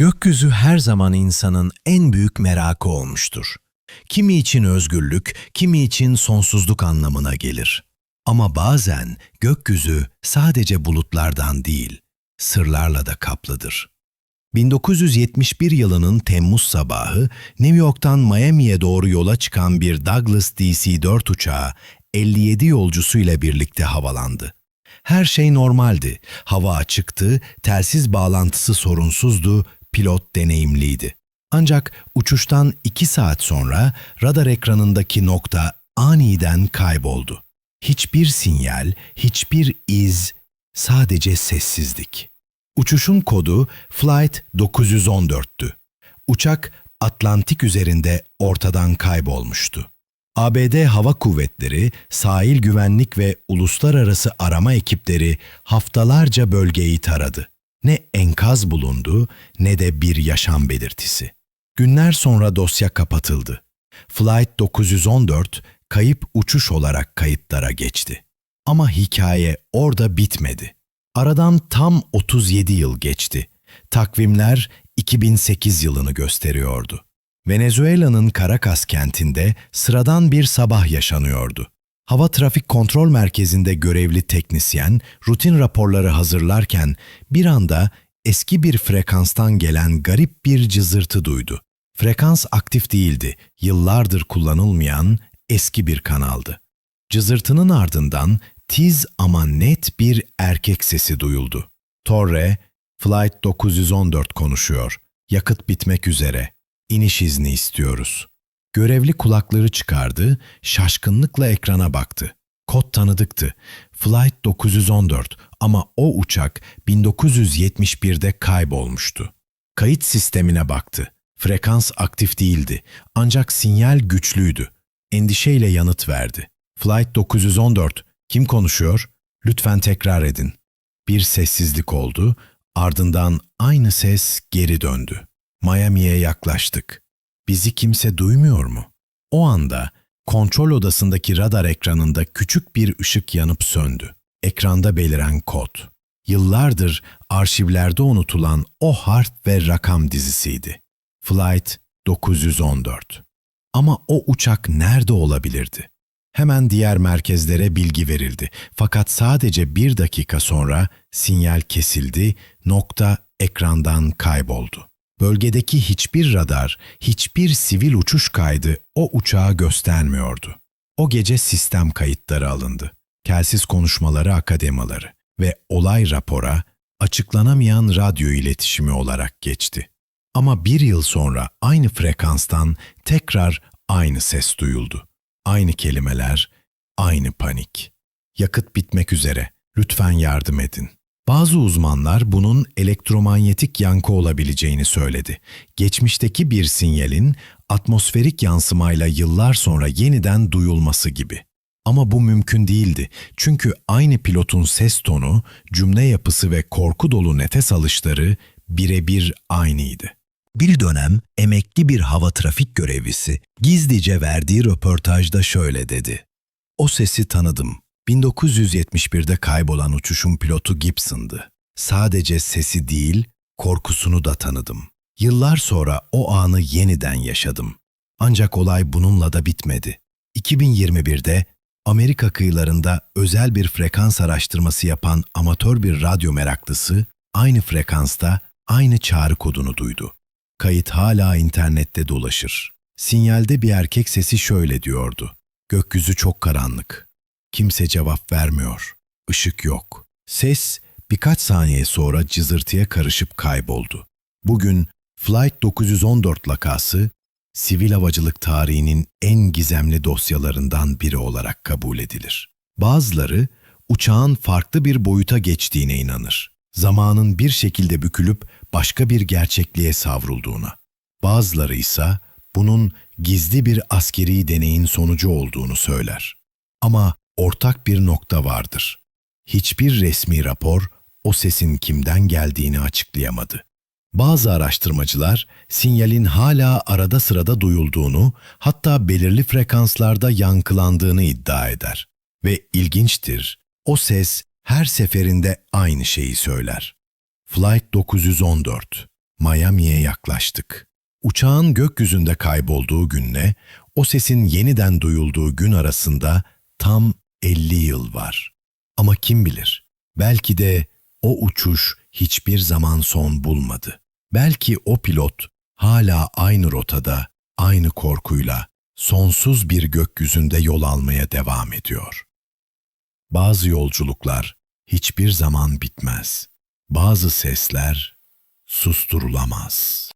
Gökyüzü her zaman insanın en büyük merakı olmuştur. Kimi için özgürlük, kimi için sonsuzluk anlamına gelir. Ama bazen gökyüzü sadece bulutlardan değil, sırlarla da kaplıdır. 1971 yılının Temmuz sabahı New York'tan Miami'ye doğru yola çıkan bir Douglas DC-4 uçağı 57 yolcusuyla birlikte havalandı. Her şey normaldi. Hava açıktı, telsiz bağlantısı sorunsuzdu, pilot deneyimliydi. Ancak uçuştan iki saat sonra radar ekranındaki nokta aniden kayboldu. Hiçbir sinyal, hiçbir iz, sadece sessizlik. Uçuşun kodu Flight 914'tü. Uçak Atlantik üzerinde ortadan kaybolmuştu. ABD Hava Kuvvetleri, sahil güvenlik ve uluslararası arama ekipleri haftalarca bölgeyi taradı. Ne enkaz bulundu ne de bir yaşam belirtisi. Günler sonra dosya kapatıldı. Flight 914 kayıp uçuş olarak kayıtlara geçti. Ama hikaye orada bitmedi. Aradan tam 37 yıl geçti. Takvimler 2008 yılını gösteriyordu. Venezuela'nın Caracas kentinde sıradan bir sabah yaşanıyordu. Hava Trafik Kontrol Merkezi'nde görevli teknisyen rutin raporları hazırlarken bir anda eski bir frekanstan gelen garip bir cızırtı duydu. Frekans aktif değildi, yıllardır kullanılmayan eski bir kanaldı. Cızırtının ardından tiz ama net bir erkek sesi duyuldu. Torre, Flight 914 konuşuyor. Yakıt bitmek üzere. İniş izni istiyoruz. Görevli kulakları çıkardı, şaşkınlıkla ekrana baktı. Kod tanıdıktı. Flight 914 ama o uçak 1971'de kaybolmuştu. Kayıt sistemine baktı. Frekans aktif değildi ancak sinyal güçlüydü. Endişeyle yanıt verdi. Flight 914, kim konuşuyor? Lütfen tekrar edin. Bir sessizlik oldu, ardından aynı ses geri döndü. Miami'ye yaklaştık. Bizi kimse duymuyor mu? O anda kontrol odasındaki radar ekranında küçük bir ışık yanıp söndü. Ekranda beliren kod. Yıllardır arşivlerde unutulan o harf ve rakam dizisiydi. Flight 914. Ama o uçak nerede olabilirdi? Hemen diğer merkezlere bilgi verildi. Fakat sadece bir dakika sonra sinyal kesildi, nokta ekrandan kayboldu. Bölgedeki hiçbir radar, hiçbir sivil uçuş kaydı o uçağı göstermiyordu. O gece sistem kayıtları alındı. Kelsiz konuşmaları akademaları ve olay rapora açıklanamayan radyo iletişimi olarak geçti. Ama bir yıl sonra aynı frekanstan tekrar aynı ses duyuldu. Aynı kelimeler, aynı panik. Yakıt bitmek üzere, lütfen yardım edin. Bazı uzmanlar bunun elektromanyetik yankı olabileceğini söyledi. Geçmişteki bir sinyalin atmosferik yansımayla yıllar sonra yeniden duyulması gibi. Ama bu mümkün değildi. Çünkü aynı pilotun ses tonu, cümle yapısı ve korku dolu nefes alışları birebir aynıydı. Bir dönem emekli bir hava trafik görevlisi gizlice verdiği röportajda şöyle dedi. O sesi tanıdım. 1971'de kaybolan uçuşun pilotu Gibson'dı. Sadece sesi değil, korkusunu da tanıdım. Yıllar sonra o anı yeniden yaşadım. Ancak olay bununla da bitmedi. 2021'de Amerika kıyılarında özel bir frekans araştırması yapan amatör bir radyo meraklısı aynı frekansta aynı çağrı kodunu duydu. Kayıt hala internette dolaşır. Sinyalde bir erkek sesi şöyle diyordu. Gökyüzü çok karanlık. Kimse cevap vermiyor. Işık yok. Ses birkaç saniye sonra cızırtıya karışıp kayboldu. Bugün Flight 914 lakası sivil havacılık tarihinin en gizemli dosyalarından biri olarak kabul edilir. Bazıları uçağın farklı bir boyuta geçtiğine inanır. Zamanın bir şekilde bükülüp başka bir gerçekliğe savrulduğuna. Bazıları ise bunun gizli bir askeri deneyin sonucu olduğunu söyler. Ama ortak bir nokta vardır. Hiçbir resmi rapor o sesin kimden geldiğini açıklayamadı. Bazı araştırmacılar sinyalin hala arada sırada duyulduğunu, hatta belirli frekanslarda yankılandığını iddia eder. Ve ilginçtir, o ses her seferinde aynı şeyi söyler. Flight 914, Miami'ye yaklaştık. Uçağın gökyüzünde kaybolduğu günle o sesin yeniden duyulduğu gün arasında tam 50 yıl var. Ama kim bilir, belki de o uçuş hiçbir zaman son bulmadı. Belki o pilot hala aynı rotada, aynı korkuyla sonsuz bir gökyüzünde yol almaya devam ediyor. Bazı yolculuklar hiçbir zaman bitmez. Bazı sesler susturulamaz.